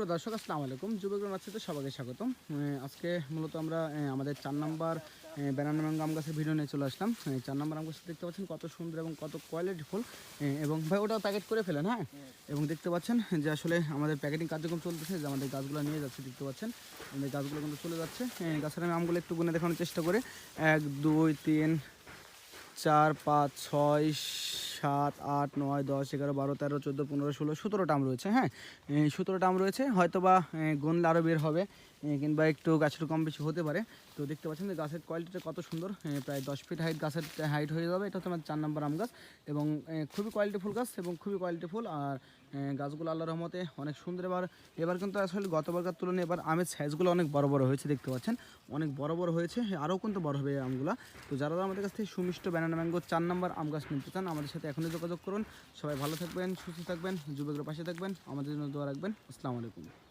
সুপ্রিয় দর্শক, আসসালামু আলাইকুম। যুবক মাছতে সবাইকে স্বাগতম। আজকে মূলত আমরা আমাদের চার নাম্বার ব্যানানা ম্যাঙ্গো আম গাছের ভিডিও নিয়ে চলে আসলাম। চার নাম্বার আম গাছ দেখতে পাচ্ছেন কত সুন্দর এবং কত কোয়ালিটি ফুল এবং ভাই ওটা প্যাকেট করে ফেলেন হ্যাঁ? এবং দেখতে পাচ্ছেন যে আসলে আমাদের প্যাকেটিং কার্যক্রম চলতেছে, যে আমাদের গাছগুলো নিয়ে যাচ্ছে, দেখতে পাচ্ছেন? আমাদের গাছগুলো কিন্তু চলে যাচ্ছে। গাছের আমি আমগুলো একটু গুনে দেখানোর চেষ্টা করে। এক, দুই, তিন, চার, পাঁচ, ছয় সাত, আট, নয়, দশ, এগারো, বারো, তেরো, চোদ্দ, পনেরো, ষোলো সতেরোটা আম রয়েছে হ্যাঁ? সতেরোটা আম রয়েছে হয়তো বা গনলে আরও বের হবে। কিংবা একটু গাছের কম বেশি হতে পারে। তো দেখতে পাচ্ছেন যে গাছের কোয়ালিটিটা কত সুন্দর। প্রায় দশ ফিট হাইট গাছের হাইট হয়ে যাবে। এটা হচ্ছে আমার চার নম্বর আম গাছ। এবং খুবই কোয়ালিটিফুল গাছ এবং খুবই কোয়ালিটি ফুল আর গাছগুলো আল্লাহ রহমতে অনেক সুন্দর। এবার এবার কিন্তু আসলে গতবারকার তুলনায় এবার আমের সাইজগুলো অনেক বড় বড় হয়েছে দেখতে পাচ্ছেন। অনেক বড় বড় হয়েছে। আরও কিন্তু বড় হবে আমগুলো। তো যারা আমাদের কাছ থেকে সুমিষ্ট ব্যানানা ম্যাঙ্গো চার নম্বর আম গাছ নিতে চান, আমাদের সাথে এখনই যোগাযোগ করুন। সবাই ভালো থাকবেন, সুস্থ থাকবেন, যুবকের পাশে থাকবেন। আমাদের জন্য দোয়া রাখবেন। আসসালামু আলাইকুম।